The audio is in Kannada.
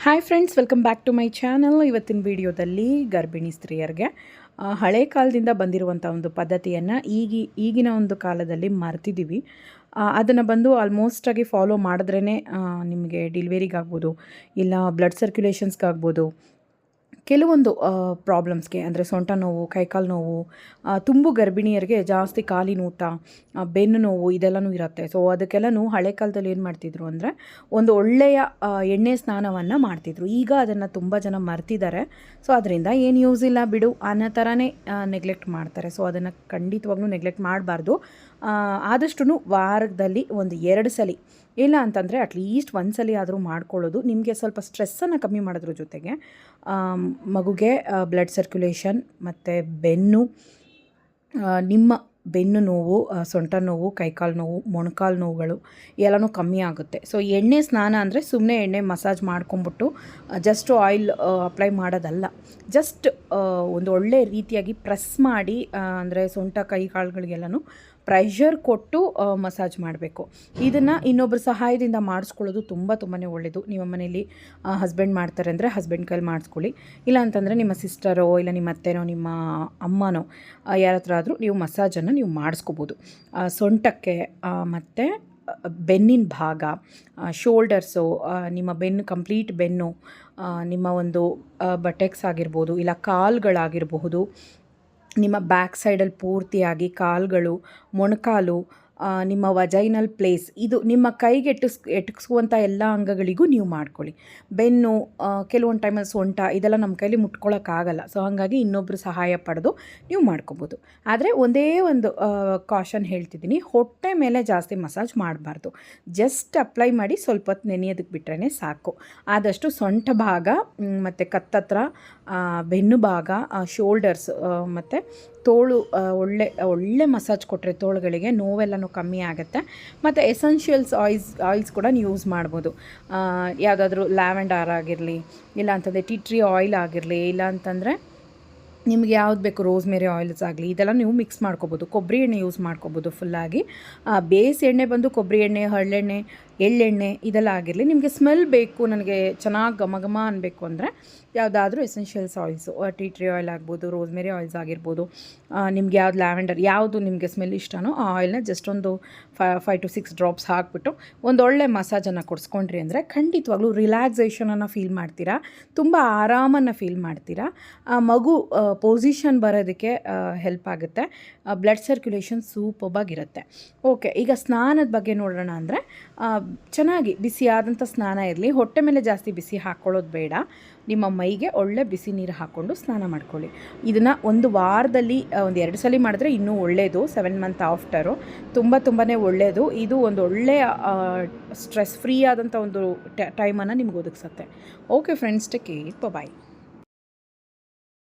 Hi friends welcome back to my channel ಇವತ್ತಿನ ವಿಡಿಯೋದಲ್ಲಿ ಗರ್ಭಿಣಿ ಸ್ತ್ರೀಯರಿಗೆ ಹಳೆ ಕಾಲದಿಂದ ಬಂದಿರುವಂಥ ಒಂದು ಪದ್ಧತಿಯನ್ನು ಈಗಿ, ಈಗಿನ ಒಂದು ಕಾಲದಲ್ಲಿ ಮರ್ತಿದ್ದೀವಿ ಅದನ್ನು ಬಂದು ಆಲ್ಮೋಸ್ಟಾಗಿ ಫಾಲೋ ಮಾಡಿದ್ರೇ ನಿಮಗೆ ಡಿಲಿವರಿಗಾಗ್ಬೋದು ಇಲ್ಲ ಬ್ಲಡ್ ಸರ್ಕ್ಯುಲೇಷನ್ಸ್ಗಾಗ್ಬೋದು ಕೆಲವೊಂದು ಪ್ರಾಬ್ಲಮ್ಸ್ಗೆ ಅಂದರೆ ಸೊಂಟ ನೋವು, ಕೈಕಾಲು ನೋವು ತುಂಬು ಗರ್ಭಿಣಿಯರಿಗೆ ಜಾಸ್ತಿ ಕಾಲಿ ಊತ ಬೆನ್ನು ನೋವು ಇದೆಲ್ಲನೂ ಇರುತ್ತೆ. ಸೊ ಅದಕ್ಕೆಲ್ಲನೂ ಹಳೆ ಕಾಲದಲ್ಲಿ ಏನು ಮಾಡ್ತಿದ್ರು ಅಂದರೆ ಒಂದು ಒಳ್ಳೆಯ ಎಣ್ಣೆ ಸ್ನಾನವನ್ನು ಮಾಡ್ತಿದ್ರು. ಈಗ ಅದನ್ನು ತುಂಬ ಜನ ಮರ್ತಿದ್ದಾರೆ ಸೊ ಅದರಿಂದ ಏನು ಯೂಸ್ ಇಲ್ಲ ಬಿಡು, ಅನ್ನೋ ಥರನೇ ನೆಗ್ಲೆಕ್ಟ್ ಮಾಡ್ತಾರೆ. ಸೊ ಅದನ್ನು ಖಂಡಿತವಾಗ್ಲೂ ನೆಗ್ಲೆಕ್ಟ್ ಮಾಡಬಾರ್ದು. ಆದಷ್ಟು ವಾರದಲ್ಲಿ ಒಂದು ಎರಡು ಸಲ ಇಲ್ಲ ಅಂತಂದರೆ ಅಟ್ಲೀಸ್ಟ್ ಒಂದು ಸಲ ಆದರೂ ಮಾಡ್ಕೊಳ್ಳೋದು. ನಿಮಗೆ ಸ್ವಲ್ಪ ಸ್ಟ್ರೆಸ್ಸನ್ನು ಕಮ್ಮಿ ಮಾಡೋದ್ರ ಜೊತೆಗೆ ಮಗುಗೆ ಬ್ಲಡ್ ಸರ್ಕ್ಯುಲೇಷನ್ ಮತ್ತು ಬೆನ್ನು ನಿಮ್ಮ ಬೆನ್ನು ನೋವು ಸೊಂಟ ನೋವು, ಕೈಕಾಲು ನೋವು, ಮೊಣಕಾಲು ನೋವುಗಳು ಎಲ್ಲನೂ ಕಮ್ಮಿ ಆಗುತ್ತೆ. ಸೊ ಎಣ್ಣೆ ಸ್ನಾನ ಅಂದರೆ ಸುಮ್ಮನೆ ಎಣ್ಣೆ ಮಸಾಜ್ ಮಾಡ್ಕೊಂಬಿಟ್ಟು ಜಸ್ಟ್ ಆಯಿಲ್ ಅಪ್ಲೈ ಮಾಡೋದಲ್ಲ. ಜಸ್ಟ್ ಒಂದು ಒಳ್ಳೆ ರೀತಿಯಾಗಿ ಪ್ರೆಸ್ ಮಾಡಿ ಅಂದರೆ ಸೊಂಟ ಕೈ ಕಾಳುಗಳಿಗೆಲ್ಲನೂ ಪ್ರೆಷರ್ ಕೊಟ್ಟು ಮಸಾಜ್ ಮಾಡಬೇಕು. ಇದನ್ನು ಇನ್ನೊಬ್ಬರ ಸಹಾಯದಿಂದ ಮಾಡಿಸ್ಕೊಳ್ಳೋದು ತುಂಬ ತುಂಬಾ ಒಳ್ಳೆಯದು ನಿಮ್ಮ ಮನೇಲಿ ಹಸ್ಬೆಂಡ್ ಮಾಡ್ತಾರೆ ಅಂದರೆ ಹಸ್ಬೆಂಡ್ ಕೈಲಿ ಮಾಡಿಸ್ಕೊಳ್ಳಿ. ಇಲ್ಲ ಅಂತಂದರೆ ನಿಮ್ಮ ಸಿಸ್ಟರೋ ಇಲ್ಲ ನಿಮ್ಮ ಅತ್ತೆನೋ, ನಿಮ್ಮ ಅಮ್ಮನೋ ಯಾರ ಹತ್ರ ಆದರೂ ನೀವು ಮಸಾಜನ್ನು ನೀವು ಮಾಡಿಸ್ಕೋಬೋದು. ಸೊಂಟಕ್ಕೆ ಮತ್ತು, ಬೆನ್ನಿನ ಭಾಗ ಶೋಲ್ಡರ್ಸು ನಿಮ್ಮ ಬೆನ್ನು ಕಂಪ್ಲೀಟ್ ಬೆನ್ನು ನಿಮ್ಮ ಒಂದು ಬಟೆಕ್ಸ್ ಆಗಿರ್ಬೋದು, ಇಲ್ಲ ಕಾಲುಗಳಾಗಿರಬಹುದು ನಿಮ್ಮ ಬ್ಯಾಕ್ ಸೈಡಲ್ಲಿ ಪೂರ್ತಿಯಾಗಿ ಕಾಲುಗಳು ಮೊಣಕಾಲು ನಿಮ್ಮ ವಜೈನಲ್ ಪ್ಲೇಸ್ ಇದು ನಿಮ್ಮ ಕೈಗೆ ಎಟ್ಟಿಸ್ ಎಟಕಿಸುವಂಥ ಎಲ್ಲ ಅಂಗಗಳಿಗೂ ನೀವು ಮಾಡ್ಕೊಳ್ಳಿ. ಬೆನ್ನು ಕೆಲವೊಂದು ಟೈಮಲ್ಲಿ ಸೊಂಟ, ಇದೆಲ್ಲ ನಮ್ಮ ಕೈಲಿ ಮುಟ್ಕೊಳ್ಳೋಕ್ಕಾಗಲ್ಲ ಸೊ ಹಾಗಾಗಿ ಇನ್ನೊಬ್ಬರು ಸಹಾಯ ಪಡೆದು ನೀವು ಮಾಡ್ಕೋಬೋದು. ಆದರೆ ಒಂದೇ ಒಂದು ಕಾಷನ್ ಹೇಳ್ತಿದ್ದೀನಿ. ಹೊಟ್ಟೆ ಮೇಲೆ ಜಾಸ್ತಿ ಮಸಾಜ್ ಮಾಡಬಾರ್ದು. ಜಸ್ಟ್ ಅಪ್ಲೈ ಮಾಡಿ ಸ್ವಲ್ಪ ಹೊತ್ತು ನೆನೆಯೋದಕ್ಕೆ ಬಿಟ್ರೇ ಸಾಕು. ಆದಷ್ಟು ಸೊಂಟ ಭಾಗ ಮತ್ತು ಕತ್ತತ್ರ ಬೆನ್ನು ಭಾಗ ಶೋಲ್ಡರ್ಸ್ ಮತ್ತು ತೋಳು ಒಳ್ಳೆ ಒಳ್ಳೆ ಮಸಾಜ್ ಕೊಟ್ಟರೆ ತೋಳುಗಳಿಗೆ ನೋವೆಲ್ಲನೂ ಕಮ್ಮಿ ಆಗುತ್ತೆ. ಮತ್ತು ಎಸೆನ್ಷಿಯಲ್ಸ್ ಆಯಿಲ್ಸ್ ಆಯಿಲ್ಸ್ ಕೂಡ ನೀವು ಯೂಸ್ ಮಾಡ್ಬೋದು. ಯಾವುದಾದ್ರೂ ಲ್ಯಾವೆಂಡರ್ ಆಗಿರಲಿ ಇಲ್ಲ ಅಂತಂದರೆ ಟಿ ಟ್ರೀ ಆಯಿಲ್ ಆಗಿರಲಿ ಇಲ್ಲ ಅಂತಂದರೆ ನಿಮಗೆ ಯಾವ್ದು ಬೇಕು ರೋಸ್ಮೇರಿ ಆಯಿಲ್ಸ್ ಆಗಲಿ, ಇದೆಲ್ಲ ನೀವು ಮಿಕ್ಸ್ ಮಾಡ್ಕೋಬೋದು. ಕೊಬ್ಬರಿ ಎಣ್ಣೆ ಯೂಸ್ ಮಾಡ್ಕೋಬೋದು ಫುಲ್ಲಾಗಿ ಬೇಸ್ ಎಣ್ಣೆ ಬಂದು ಕೊಬ್ಬರಿ ಎಣ್ಣೆ, ಹರಳೆಣ್ಣೆ ಎಳ್ಳೆಣ್ಣೆ ಇದೆಲ್ಲ ಆಗಿರಲಿ, ನಿಮಗೆ ಸ್ಮೆಲ್ ಬೇಕು, ನನಗೆ ಚೆನ್ನಾಗಿ ಘಮ ಅನ್ನಬೇಕು ಅಂದರೆ ಯಾವುದಾದ್ರೂ essentials oils tea tree oil ಆಗ್ಬೋದು ರೋಸ್ಮೇರಿ ಆಯಿಲ್ಸ್ ಆಗಿರ್ಬೋದು ನಿಮ್ಗೆ ಯಾವ್ದು ಲ್ಯಾವೆಂಡರ್ ಯಾವುದು ನಿಮಗೆ ಸ್ಮೆಲ್ ಇಷ್ಟನೋ ಆ ಆಯಿಲ್ನ ಜಸ್ಟ್ ಒಂದು ಫೈ ಟು ಸಿಕ್ಸ್ ಡ್ರಾಪ್ಸ್ ಹಾಕ್ಬಿಟ್ಟು ಒಂದು ಒಳ್ಳೆ ಮಸಾಜನ್ನು ಕೊಡಿಸ್ಕೊಂಡ್ರಿ ಅಂದರೆ ಖಂಡಿತವಾಗ್ಲೂ ರಿಲ್ಯಾಕ್ಸೇಷನನ್ನು ಫೀಲ್ ಮಾಡ್ತೀರಾ, ತುಂಬ ಆರಾಮನ್ನು ಫೀಲ್ ಮಾಡ್ತೀರಾ. ಆ, ಮಗು ಪೊಸಿಷನ್ ಬರೋದಕ್ಕೆ ಹೆಲ್ಪ್ ಆಗುತ್ತೆ. ಬ್ಲಡ್ ಸರ್ಕ್ಯುಲೇಷನ್ ಸೂಪರ್ಬಾಗಿರುತ್ತೆ ಓಕೆ ಈಗ ಸ್ನಾನದ ಬಗ್ಗೆ ನೋಡೋಣ ಅಂದರೆ ಚೆನ್ನಾಗಿ ಬಿಸಿಯಾದಂಥ ಸ್ನಾನ ಇರಲಿ. ಹೊಟ್ಟೆ ಮೇಲೆ ಜಾಸ್ತಿ ಬಿಸಿ ಹಾಕ್ಕೊಳ್ಳೋದು ಬೇಡ. ನಿಮ್ಮ ಮೈಗೆ ಒಳ್ಳೆ ಬಿಸಿ ನೀರು ಹಾಕ್ಕೊಂಡು ಸ್ನಾನ ಮಾಡ್ಕೊಳ್ಳಿ. ಇದನ್ನು ಒಂದು ವಾರದಲ್ಲಿ ಒಂದು ಎರಡು ಸಲ ಮಾಡಿದ್ರೆ ಇನ್ನೂ ಒಳ್ಳೆಯದು ಸೆವೆನ್ ಮಂತ್ ಆಫ್ಟರು ತುಂಬ ತುಂಬಾ ಒಳ್ಳೆಯದು ಇದು ಒಂದು ಒಳ್ಳೆಯ ಸ್ಟ್ರೆಸ್ ಫ್ರೀ ಆದಂಥ ಒಂದು ಟೈಮನ್ನು ನಿಮ್ಗೆ ಒದಗಿಸುತ್ತೆ. ಓಕೆ ಫ್ರೆಂಡ್ಸ್ ಟೇಕ್ ಬಾಯ್